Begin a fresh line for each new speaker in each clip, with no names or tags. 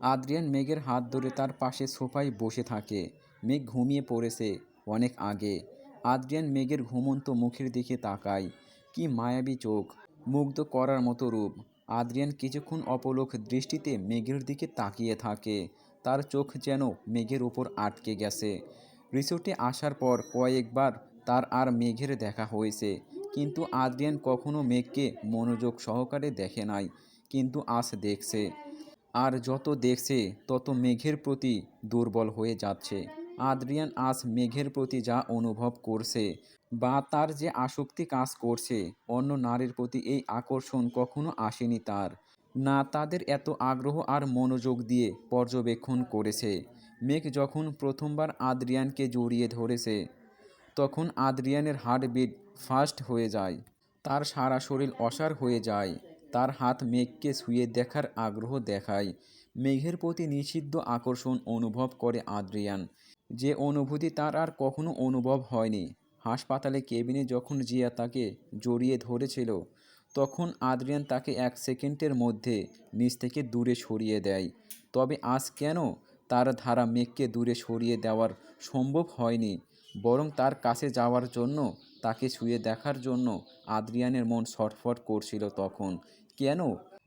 Adrian মেঘের হাত ধরে তার পাশে সোফায় বসে থাকে। মেঘ ঘুমিয়ে পড়েছে অনেক আগে। আদ্রিয়ান মেঘের ঘুমন্ত মুখের দিকে তাকায়। কি মায়াবী চোখ, মুগ্ধ করার মতো রূপ। আদ্রিয়ান কিছুক্ষণ অপলোক দৃষ্টিতে মেঘের দিকে তাকিয়ে থাকে। তার চোখ যেন মেঘের উপর আটকে গেছে। রিসোর্টে আসার পর কয়েকবার তার আর মেঘের দেখা হয়েছে। কিন্তু আদ্রিয়ান কখনো মেঘকে মনোযোগ সহকারে দেখে নাই। কিন্তু আজ দেখছে। আর যত দেখছে, তত মেঘের প্রতি দুর্বল হয়ে যাচ্ছে। আদ্রিয়ান আজ মেঘের প্রতি যা অনুভব করছে বা তার যে আসক্তি কাজ করছে, অন্য নারীর প্রতি এই আকর্ষণ কখনো আসেনি তার। না তাদের এত আগ্রহ আর মনোযোগ দিয়ে পর্যবেক্ষণ করেছে। মেঘ যখন প্রথমবার আদ্রিয়ানকে জড়িয়ে ধরেছে, তখন আদ্রিয়ানের হার্টবিট ফাস্ট হয়ে যায়, তার সারা শরীর অসার হয়ে যায়। তার হাত মেঘকে শুয়ে দেখার আগ্রহ দেখায়। মেঘের প্রতি নিষিদ্ধ আকর্ষণ অনুভব করে আদ্রিয়ান। যে অনুভূতি তার আর কখনো অনুভব হয়নি। হাসপাতালে কেবিনে যখন জিয়া তাকে জড়িয়ে ধরেছিল, তখন আদ্রিয়ান তাকে এক সেকেন্ডের মধ্যে নিচ থেকে দূরে সরিয়ে দেয়। তবে আজ কেন তার ধারা মেঘকে দূরে সরিয়ে দেওয়ার সম্ভব হয়নি, বরং তার কাছে যাওয়ার জন্য তাকে শুয়ে দেখার জন্য আদ্রিয়ানের মন ছটফট করছিল তখন। কেন?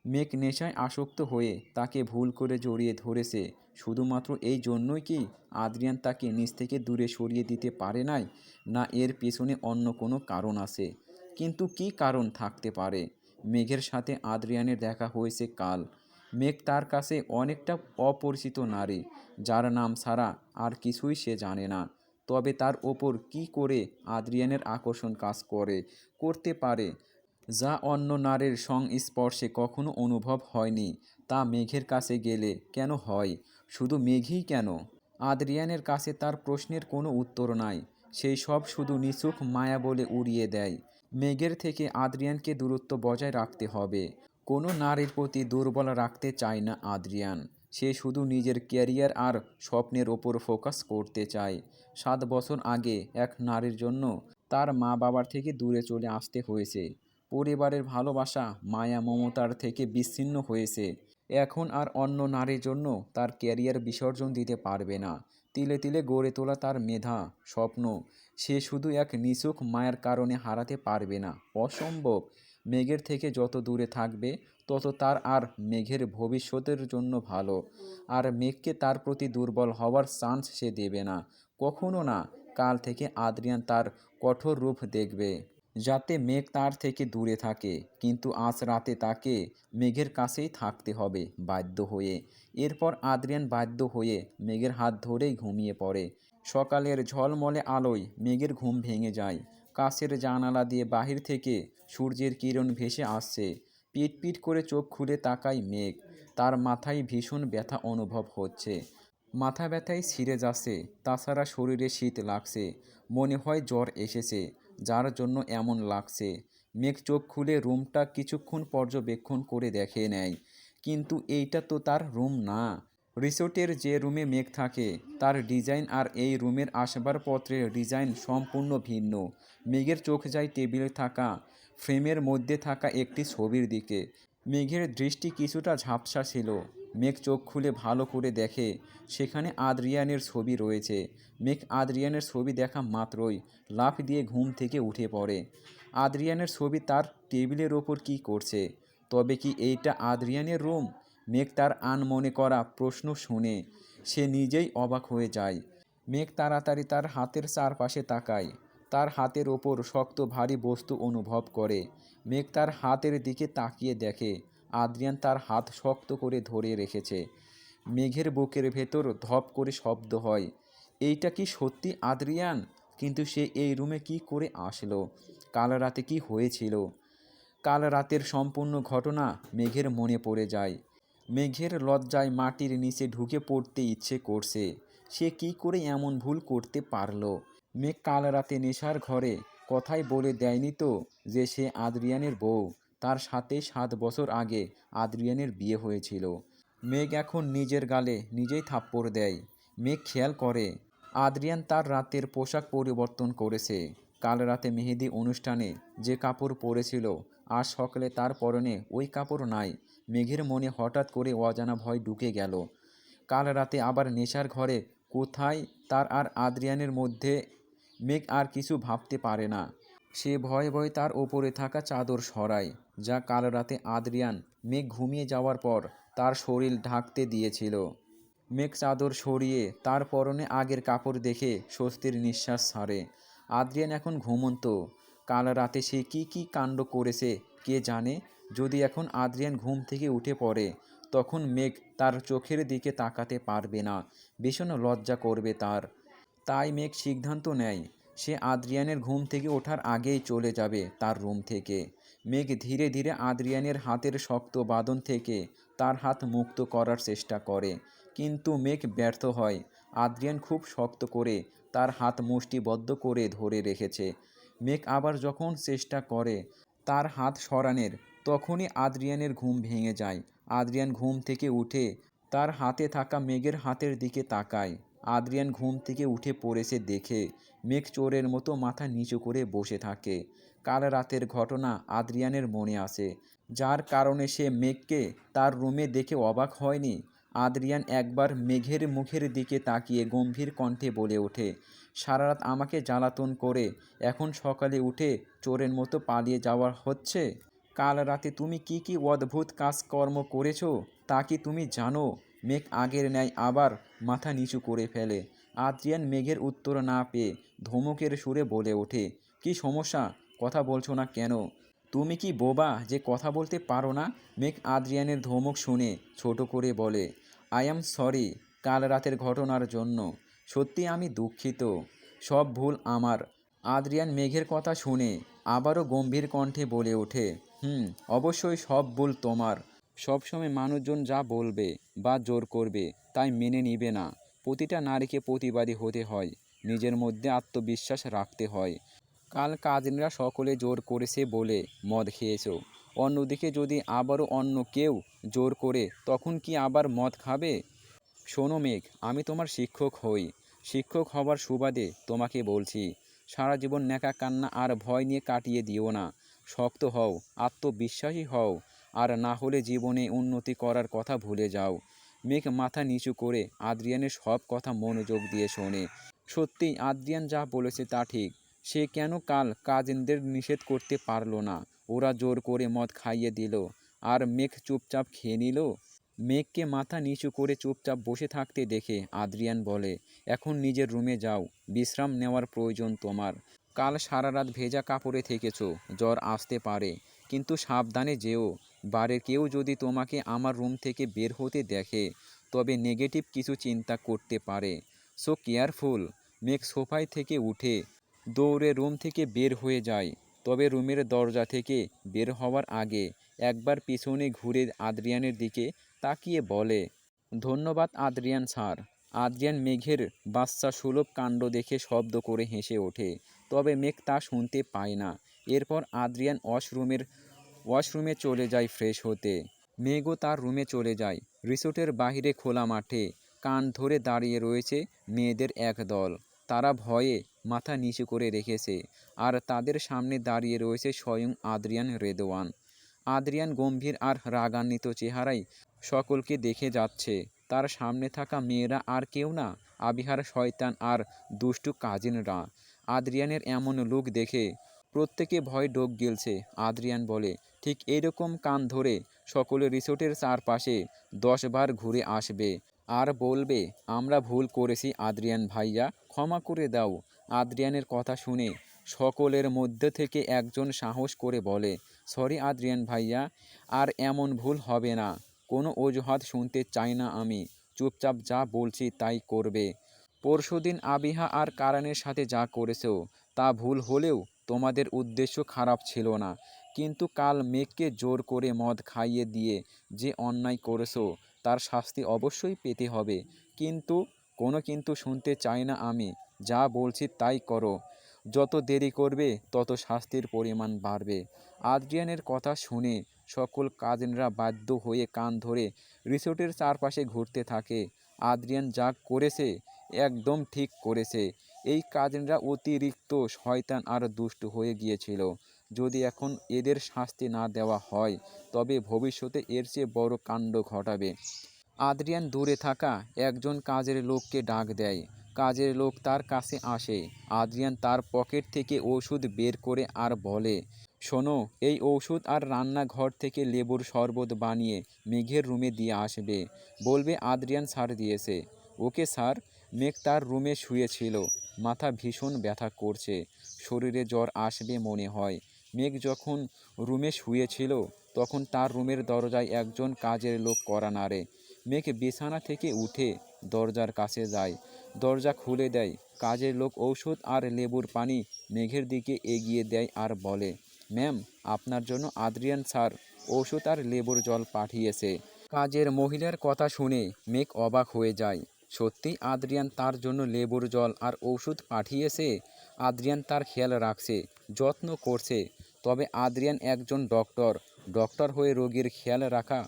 মেঘ নেশায় আসক্ত হয়ে তাকে ভুল করে জড়িয়ে ধরেছে। শুধুমাত্র এই জন্যই কি আদ্রিয়ান তাকে নিচ থেকে দূরে সরিয়ে দিতে পারে নাই, না এর পেছনে অন্য কোনো কারণ আছে? কিন্তু কি কারণ থাকতে পারে? মেঘের সাথে আদ্রিয়ানের দেখা হয়েছে কাল। মেঘ তার কাছে অনেকটা অপরিচিত নারী, যার নাম ছাড়া আর কিছুই সে জানে না। তবে তার ওপর কি করে আদ্রিয়ানের আকর্ষণ কাজ করে, করতে পারে? যা অন্য নারীর সংস্পর্শে কখনো অনুভব হয়নি, তা মেঘের কাছে গেলে কেন হয়? শুধু মেঘই কেন? আদ্রিয়ানের কাছে তার প্রশ্নের কোনো উত্তর নাই, সেই সব শুধু নিছুক মায়া বলে উড়িয়ে দেয়। মেঘের থেকে আদ্রিয়ানকে দূরত্ব বজায় রাখতে হবে। কোনো নারীর প্রতি দুর্বল রাখতে চায় না আদ্রিয়ান। সে শুধু নিজের ক্যারিয়ার আর স্বপ্নের ওপর ফোকাস করতে চায়। সাত বছর আগে এক নারীর জন্য তার মা বাবার থেকে দূরে চলে আসতে হয়েছে। পরিবারের ভালোবাসা মায়া মমতার থেকে বিচ্ছিন্ন হয়েছে। এখন আর অন্য নারীর জন্য তার ক্যারিয়ার বিসর্জন দিতে পারবে না। তিলে তিলে গড়ে তোলা তার মেধা, স্বপ্ন, সে শুধু এক নিচুক মায়ের কারণে হারাতে পারবে না। অসম্ভব মেঘের থেকে যত দূরে থাকবে, তত তার আর মেঘের ভবিষ্যতের জন্য ভালো। আর মেঘকে তার প্রতি দুর্বল হওয়ার চান্স সে দেবে না। কখনো না, কাল থেকে আদ্রিয়ান তার কঠোর রূপ দেখবে। যাতে মেঘ তার থেকে দূরে থাকে, কিন্তু আজ রাতে তাকে মেঘের কাছেই থাকতে হবে, বাধ্য হয়ে। এরপর আদ্রিয়ান বাধ্য হয়ে মেঘের হাত ধরেই ঘুমিয়ে পড়ে। সকালের ঝলমলে আলোয় মেঘের ঘুম ভেঙে যায়। কাছের জানালা দিয়ে বাহির থেকে সূর্যের কিরণ ভেসে আসছে। পিট পিট করে চোখ খুলে তাকায় মেঘ। তার মাথায় ভীষণ ব্যথা অনুভব হচ্ছে। মাথা ব্যথায় ছিঁড়ে যাচ্ছে। তাছাড়া শরীরে শীত লাগছে। মনে হয় জ্বর এসেছে। যার জন্য এমন লাগছে। মেঘ চোখ খুলে রুমটা কিছুক্ষণ পর্যবেক্ষণ করে দেখে নেয়। কিন্তু এইটা তো তার রুম না। রিসোর্টের যে রুমে মেঘ থাকে, তার ডিজাইন আর এই রুমের আসবাবপত্রের ডিজাইন সম্পূর্ণ ভিন্ন। মেঘের চোখ যায় টেবিলে থাকা, ফ্রেমের মধ্যে থাকা একটি ছবির দিকে। মেঘের দৃষ্টি কিছুটা ঝাপসা ছিল। মেঘ চোখ খুলে ভালো করে দেখে, সেখানে আদ্রিয়ানের ছবি রয়েছে। মেঘ আদ্রিয়ানের ছবি দেখা মাত্রই লাফ দিয়ে ঘুম থেকে উঠে পড়ে। আদ্রিয়ানের ছবি তার টেবিলের ওপর কি করছে? তবে কি এইটা আদ্রিয়ানের রুম? মেঘ তার আনমনে করা প্রশ্ন শুনে সে নিজেই অবাক হয়ে যায়। মেঘ তাড়াতাড়ি তার হাতের চারপাশে তাকায়। তার হাতের ওপর শক্ত ভারী বস্তু অনুভব করে। মেঘ তার হাতের দিকে তাকিয়ে দেখে। আদ্রিয়ান তার হাত শক্ত করে ধরে রেখেছে। মেঘের বুকের ভেতর ধপ করে শব্দ হয়, এইটা কি সত্যি আদ্রিয়ান? কিন্তু সে এই রুমে কি করে আসলো? কাল রাতে কি হয়েছিল? কাল রাতের সম্পূর্ণ ঘটনা মেঘের মনে পড়ে যায়। মেঘের লজ্জায় মাটির নিচে ঢুকে পড়তে ইচ্ছে করছে। সে কি করে এমন ভুল করতে পারল? মেঘ কাল রাতে নেশার ঘরে কথাই বলে দেয়নি তো যে সে আদ্রিয়ানের বউ। তার সাথে সাত বছর আগে আদ্রিয়ানের বিয়ে হয়েছিল। মেঘ এখন নিজের গালে নিজেই থাপ্পড় দেয়। মেঘ খেয়াল করে, আদ্রিয়ান তার রাতের পোশাক পরিবর্তন করেছে। কাল রাতে মেহেদি অনুষ্ঠানে যে কাপড় পরেছিল, আর সকালে তার পরনে ওই কাপড় নাই মেঘের মনে হঠাৎ করে অজানা ভয় ঢুকে গেল। কাল রাতে আবার নেশার ঘরে, কোথায় তার আর আদ্রিয়ানের মধ্যে? মেঘ আর কিছু ভাবতে পারে না। সে ভয়ে ভয়ে তার ওপরে থাকা চাদর সরায়, যা কাল রাতে আদ্রিয়ান, মেঘ ঘুমিয়ে যাওয়ার পর তার শরীর ঢাকতে দিয়েছিল। মেঘ চাদর সরিয়ে তার পরনে আগের কাপড় দেখে স্বস্তির নিঃশ্বাস ছাড়ে। আদ্রিয়ান এখন ঘুমন্ত। কাল রাতে সে কি কি কাণ্ড করেছে, কে জানে? যদি এখন আদ্রিয়ান ঘুম থেকে উঠে পড়ে, তখন মেঘ তার চোখের দিকে তাকাতে পারবে না। ভীষণ লজ্জা করবে তার। তাই মেঘ সিদ্ধান্ত নেয়, সে আদ্রিয়ানের ঘুম থেকে ওঠার আগেই চলে যাবে তার রুম থেকে। মেঘ ধীরে ধীরে আদ্রিয়ানের হাতের শক্ত বাঁধন থেকে তার হাত মুক্ত করার চেষ্টা করে। কিন্তু মেঘ ব্যর্থ হয়। আদ্রিয়ান খুব শক্ত করে তার হাত মুষ্টিবদ্ধ করে ধরে রেখেছে। মেঘ আবার যখন চেষ্টা করে, তার হাত সরানের তখনই আদ্রিয়ানের ঘুম ভেঙে যায়। আদ্রিয়ান ঘুম থেকে উঠে তার হাতে থাকা মেঘের হাতের দিকে তাকায়। আদ্রিয়ান ঘুম থেকে উঠে পড়েছে দেখে মেঘ চোরের মতো মাথা নিচু করে বসে থাকে। কাল রাতের ঘটনা আদ্রিয়ানের মনে আসে। যার কারণে সে মেঘকে তার রুমে দেখে অবাক হয়নি। আদ্রিয়ান একবার মেঘের মুখের দিকে তাকিয়ে গম্ভীর কণ্ঠে বলে ওঠে, সারা রাত আমাকে জ্বালাতন করে এখন সকালে উঠে চোরের মতো পালিয়ে যাওয়া হচ্ছে? কাল রাতে তুমি কি কি অদ্ভুত কাজকর্ম করেছ তা কি তুমি জানো? মেঘ আগের ন্যায় আবার মাথা নিচু করে ফেলে। আদ্রিয়ান মেঘের উত্তর না পেয়ে ধমকের সুরে বলে ওঠে, কি সমস্যা? কথা বলছো না কেন? তুমি কি বোবা যে কথা বলতে পারো না? মেঘ আদ্রিয়ানের ধমক শুনে ছোট করে বলে আই অ্যাম সরি কাল রাতের ঘটনার জন্য। সত্যি আমি দুঃখিত। সব ভুল আমার। আদ্রিয়ান মেঘের কথা শুনে আবারও গম্ভীর কণ্ঠে বলে ওঠে হুম, অবশ্যই সব ভুল তোমার। সবসময় মানুষজন যা বলবে বা জোর করবে, তাই মেনে নিবে না। প্রতিটা নারীকে প্রতিবাদী হতে হয়, নিজের মধ্যে আত্মবিশ্বাস রাখতে হয়। কাল কাজিনরা সকলে জোর করেছে বলে, মদ খেয়েছো। অন্যদিকে যদি আবারও অন্য কেউ জোর করে, তখন কি আবার মদ খাবে? শোনো মেঘ, আমি তোমার শিক্ষক হই। শিক্ষক হবার সুবাদে তোমাকে বলছি, সারা জীবন ন্যাকা কান্না আর ভয় নিয়ে কাটিয়ে দিও না। শক্ত হও, আত্মবিশ্বাসী হও, আর না হলে জীবনে উন্নতি করার কথা ভুলে যাও। মেঘ মাথা নিচু করে আদ্রিয়ানের সব কথা মনোযোগ দিয়ে শোনে। সত্যি, আদ্রিয়ান যা বলেছে তা ঠিক। সে কেন কাল কাজিনদের নিষেধ করতে পারল না? ওরা জোর করে মদ খাইয়ে দিল। আর মেঘ চুপচাপ খেয়ে নিল? মেঘকে মাথা নিচু করে চুপচাপ বসে থাকতে দেখে আদ্রিয়ান বলে, এখন নিজের রুমে যাও। বিশ্রাম নেওয়ার প্রয়োজন তোমার। কাল সারা রাত ভেজা কাপড়ে থেকেছো, জ্বর আসতে পারে। কিন্তু সাবধানে যেও। বাড়ির কেউ যদি তোমাকে আমার রুম থেকে বের হতে দেখে, তবে নেগেটিভ কিছু চিন্তা করতে পারে। So careful. মেঘ সোফায় থেকে উঠে দৌড়ে রুম থেকে বের হয়ে যায়। তবে রুমের দরজা থেকে বের হওয়ার আগে একবার পিছনে ঘুরে আদ্রিয়ানের দিকে তাকিয়ে বলে, ধন্যবাদ আদ্রিয়ান স্যার। আদ্রিয়ান মেঘের বাচ্চা সুলভ কাণ্ড দেখে শব্দ করে হেসে ওঠে। তবে মেঘ তা শুনতে পায় না। এরপর আদ্রিয়ান ওয়াশরুমের, ওয়াশরুমে চলে যায় ফ্রেশ হতে। মেঘও তার রুমে চলে যায়। রিসোর্টের বাইরে খোলা মাঠে কান ধরে দাঁড়িয়ে রয়েছে মেয়েদের এক দল। তারা ভয়ে মাথা নিচু করে রেখেছে আর তাদের সামনে দাঁড়িয়ে রয়েছে স্বয়ং আদ্রিয়ান রেদওয়ান আদ্রিয়ান গম্ভীর আর রাগান্বিত চেহারায় সকলকে দেখে যাচ্ছে। তার সামনে থাকা মেয়েরা আর কেউ না, আবিহার, শয়তান আর দুষ্টু কাজিনরা। আদ্রিয়ানের এমন লুক দেখে প্রত্যেকে ভয় ডোক গিলছে। আদ্রিয়ান বলে, ঠিক এরকম কান ধরে সকলে রিসোর্টের চারপাশে দশবার ঘুরে আসবে। আর বলবে, আমরা ভুল করেছি আদ্রিয়ান ভাইয়া, ক্ষমা করে দাও আদ্রিয়ানের কথা শুনে সকলের মধ্যে থেকে একজন সাহস করে বলে, সরি আদ্রিয়ান ভাইয়া, আর এমন ভুল হবে না। কোনো অজুহাত শুনতে চাই না আমি। চুপচাপ যা বলছি তাই করবে। পরশুদিন আবিহা আর কারানের সাথে যা করেছ, তা ভুল হলেও তোমাদের উদ্দেশ্য খারাপ ছিল না। কিন্তু কাল মেঘকে জোর করে মদ খাইয়ে দিয়ে যে অন্যায় করেছ, তার শাস্তি অবশ্যই পেতে হবে। কিন্তু কোনো কিন্তু শুনতে চাই না আমি, যা বলছি তাই করো। যত দেরি করবে, তত শাস্তির পরিমাণ বাড়বে। আদ্রিয়ানের কথা শুনে সকল কাজিনরা বাধ্য হয়ে কান ধরে রিসোর্টের চারপাশে ঘুরতে থাকে। আদ্রিয়ান যা করেছে একদম ঠিক করেছে। এই কাজিনরা অতিরিক্ত শয়তান আর দুষ্টু হয়ে গিয়েছিল। যদি এখন এদের শাস্তি না দেওয়া হয়, তবে ভবিষ্যতে এর চেয়ে বড় কাণ্ড ঘটাবে। আদ্রিয়ান দূরে থাকা একজন কাজের লোককে ডাক দেয়। কাজের লোক তার কাছে আসে। আদ্রিয়ান তার পকেট থেকে ওষুধ বের করে আর বলে, শোনো, এই ওষুধ আর রান্নাঘর থেকে লেবুর শরবত বানিয়ে মেঘের রুমে দিয়ে আসবে। বলবে আদ্রিয়ান স্যার দিয়েছে। Okay, sir. মেঘ তার রুমে শুয়েছিল মাথা ভীষণ ব্যথা করছে। শরীরে জ্বর আসবে মনে হয়। মেঘ যখন রুমে শুয়েছিল তখন তার রুমের দরজায় একজন কাজের লোক করা নাড়ে। মেঘ বিছানা থেকে উঠে দরজার কাছে যায়। দরজা খুলে দেয়। কাজের লোক ঔষধ আর লেবুর পানি মেঘের দিকে এগিয়ে দেয় আর বলে, ম্যাম, আপনার জন্য আদ্রিয়ান স্যার ঔষধ আর লেবুর জল পাঠিয়েছে। কাজের মহিলার কথা শুনে মেঘ অবাক হয়ে যায়। সত্যি আদ্রিয়ান তার জন্য লেবুর জল আর ওষুধ পাঠিয়েছে? আদ্রিয়ান তার খেয়াল রাখছে, যত্ন করছে। তবে আদ্রিয়ান একজন ডক্টর। ডক্টর হয়ে রোগীর খেয়াল রাখা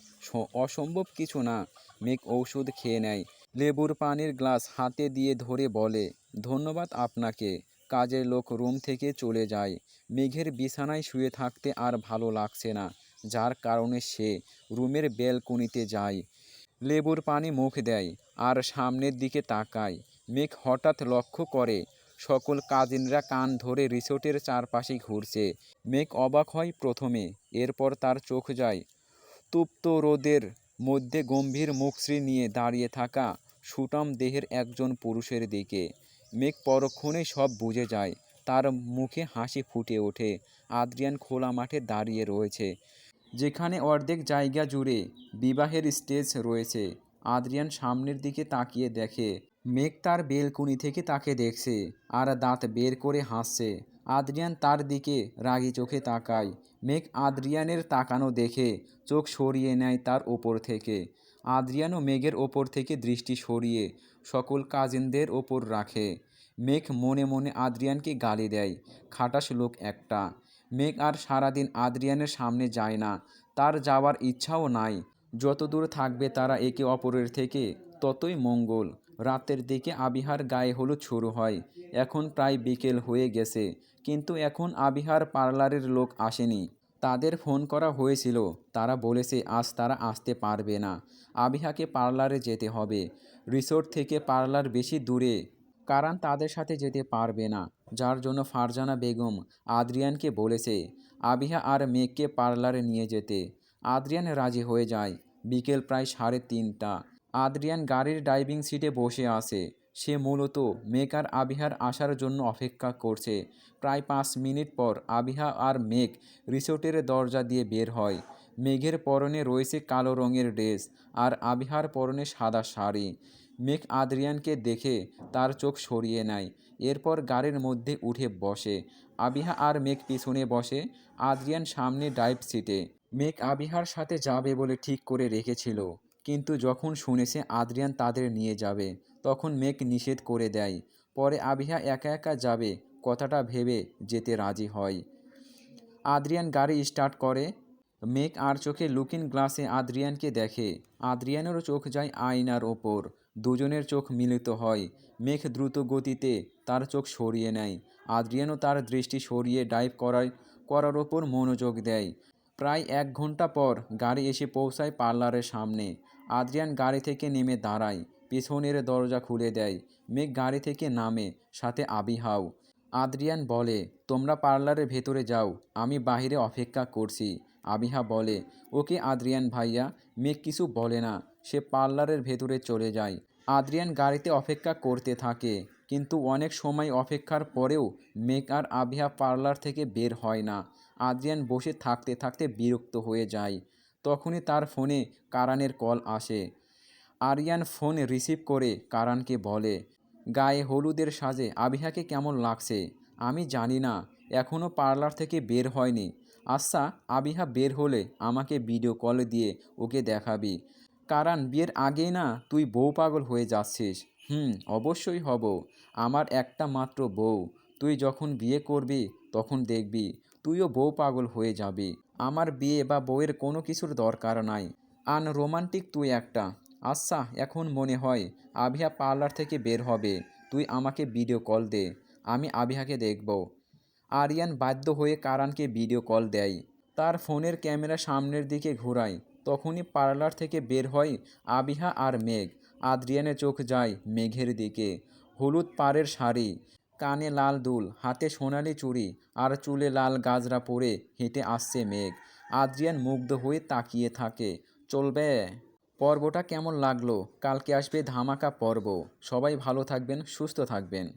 অসম্ভব কিছু না। মেঘ ঔষধ খেয়ে নেয়। লেবুর পানির গ্লাস হাতে দিয়ে ধরে বলে, ধন্যবাদ আপনাকে। কাজের লোক রুম থেকে চলে যায়। মেঘের বিছানায় শুয়ে থাকতে আর ভালো লাগছে না। যার কারণে সে রুমের ব্যালকনিতে যায়। লেবুর পানি মুখ দেয় আর সামনের দিকে তাকায়। মেঘ হঠাৎ লক্ষ্য করে, সকল কাজিনরা কান ধরে রিসোর্টের চারপাশে ঘুরছে। মেঘ অবাক হয় প্রথমে, এরপর তার চোখ যায়। তুপ্ত রোদের মধ্যে গম্ভীর মুখশ্রী নিয়ে দাঁড়িয়ে থাকা সুটাম দেহের একজন পুরুষের দিকে। মেঘ পরক্ষণেই সব বুঝে যায়, তার মুখে হাসি ফুটে ওঠে। আদ্রিয়ান খোলা মাঠে দাঁড়িয়ে রয়েছে। যেখানে অর্ধেক জায়গা জুড়ে বিবাহের স্টেজ রয়েছে। আদ্রিয়ান সামনের দিকে তাকিয়ে দেখে, মেঘ তার বেলকুনি থেকে তাকে দেখছে আর দাঁত বের করে হাসছে। আদ্রিয়ান তার দিকে রাগি চোখে তাকায়। মেঘ আদ্রিয়ানের তাকানো দেখে চোখ সরিয়ে নেয় তার ওপর থেকে। আদ্রিয়ানও মেঘের ওপর থেকে দৃষ্টি সরিয়ে সকল কাজিনদের ওপর রাখে। মেঘ মনে মনে আদ্রিয়ানকে গালি দেয়। খাটাস লোক একটা। মেঘ আর সারাদিন আদ্রিয়ানের সামনে যায় না। তার যাওয়ার ইচ্ছাও নাই। যত দূর থাকবে তারা একে অপরের থেকে ততই মঙ্গল। রাতের দিকে আবিহার গায়ে হলুদ শুরু হয়। এখন প্রায় বিকেল হয়ে গেছে। কিন্তু এখন আবিহার পার্লারের লোক আসেনি। তাদের ফোন করা হয়েছিল। তারা বলেছে, আজ তারা আসতে পারবে না। আবিহাকে পার্লারে যেতে হবে। রিসোর্ট থেকে পার্লার বেশি দূরে। কারণ তাদের সাথে যেতে পারবে না। যার জন্য ফারজানা বেগম আদ্রিয়ানকে বলেছে, আবিহা আর মেঘকে পার্লারে নিয়ে যেতে। আদ্রিয়ান রাজি হয়ে যায়। বিকেল প্রায় সাড়ে তিনটা। আদ্রিয়ান গাড়ির ড্রাইভিং সিটে বসে আছে। সে মূলত মেঘ আর আবিহার আসার জন্য অপেক্ষা করছে। প্রায় পাঁচ মিনিট পর আবিহা আর মেঘ রিসোর্টের দরজা দিয়ে বের হয়। মেঘের পরনে রয়েছে কালো রঙের ড্রেস আর আবিহার পরনে সাদা শাড়ি। মেঘ আদ্রিয়ানকে দেখে তার চোখ সরিয়ে নেয়। এরপর গাড়ির মধ্যে উঠে বসে। আবিহা আর মেঘ পিছনে বসে। আদ্রিয়ান সামনে ড্রাইভ সিটে। মেঘ আবিহার সাথে যাবে বলে ঠিক করে রেখেছিল। কিন্তু যখন শুনেছে আদ্রিয়ান তাদের নিয়ে যাবে, তখন মেঘ নিষেধ করে দেয়। পরে আবিহা একা একা যাবে, কথাটা ভেবে যেতে রাজি হয়। আদ্রিয়ান গাড়ি স্টার্ট করে। মেঘ আর চোখে লুকিং গ্লাসে আদ্রিয়ানকে দেখে। আদ্রিয়ানেরও চোখ যায় আয়নার ওপর। দুজনের চোখ মিলিত হয়। মেঘ দ্রুত গতিতে তার চোখ সরিয়ে নেয়। আদ্রিয়ানও তার দৃষ্টি সরিয়ে ডাইভ করার করার ওপর মনোযোগ দেয়। প্রায় এক ঘণ্টা পর গাড়ি এসে পৌঁছায় পার্লারের সামনে। আদ্রিয়ান গাড়ি থেকে নেমে দাঁড়ায়, পিছনের দরজা খুলে দেয়। মেঘ গাড়ি থেকে নামে, সাথে আবিহাও। আদ্রিয়ান বলে, তোমরা পার্লারের ভেতরে যাও, আমি বাইরে অপেক্ষা করছি। আবিহা বলে, ওকে আদ্রিয়ান ভাইয়া, মেঘ কিছু বলে না, সে পার্লারের ভেতরে চলে যায়। আদ্রিয়ান গাড়িতে অপেক্ষা করতে থাকে, কিন্তু অনেক সময় অপেক্ষার পরেও মেঘ আর আবিহা পার্লার থেকে বের হয় না। আদ্রিয়ান বসে থাকতে থাকতে বিরক্ত হয়ে যায়। তখনই তার ফোনে কারানের কল আসে। আরিয়ান ফোন রিসিভ করে কারানকে বলে, গায়ে হলুদের সাজে, আবিহাকে কেমন লাগছে? আমি জানি না এখনও পার্লার থেকে বের হয়নি। আচ্ছা আবিহা বের হলে আমাকে ভিডিও কল দিয়ে ওকে দেখাবি। কারণ বিয়ের আগেই না তুই বউ পাগল হয়ে যাচ্ছিস। হুম, অবশ্যই হব। আমার একটা মাত্র বউ। তুই যখন বিয়ে করবি, তখন দেখবি তুইও বউ পাগল হয়ে যাবি। আমার বিয়ে বা বউয়ের কোনো কিছুর দরকার নাই। আন রোমান্টিক তুই একটা। আচ্ছা এখন মনে হয় আবিহা পার্লার থেকে বের হবে। তুই আমাকে ভিডিও কল দে। আমি আবিহাকে দেখব। আরিয়ান বাধ্য হয়ে কারানকে ভিডিও কল দেয়। তার ফোনের ক্যামেরা সামনের দিকে ঘোরায়। তখনই পার্লার থেকে বের হয় আবিহা আর মেঘ। আদ্রিয়ানের চোখ যায় মেঘের দিকে। হলুদ পাড়ের শাড়ি, কানে লাল দুল, হাতে সোনালি চুড়ি আর চুলে লাল গাজরা পরে হেঁটে আসছে মেঘ। আদ্রিয়ান মুগ্ধ হয়ে তাকিয়ে থাকে। চলবে। পর্বটা কেমন লাগল? কালকে আসবে ধামাকা পর্ব। সবাই ভালো থাকবেন, সুস্থ থাকবেন।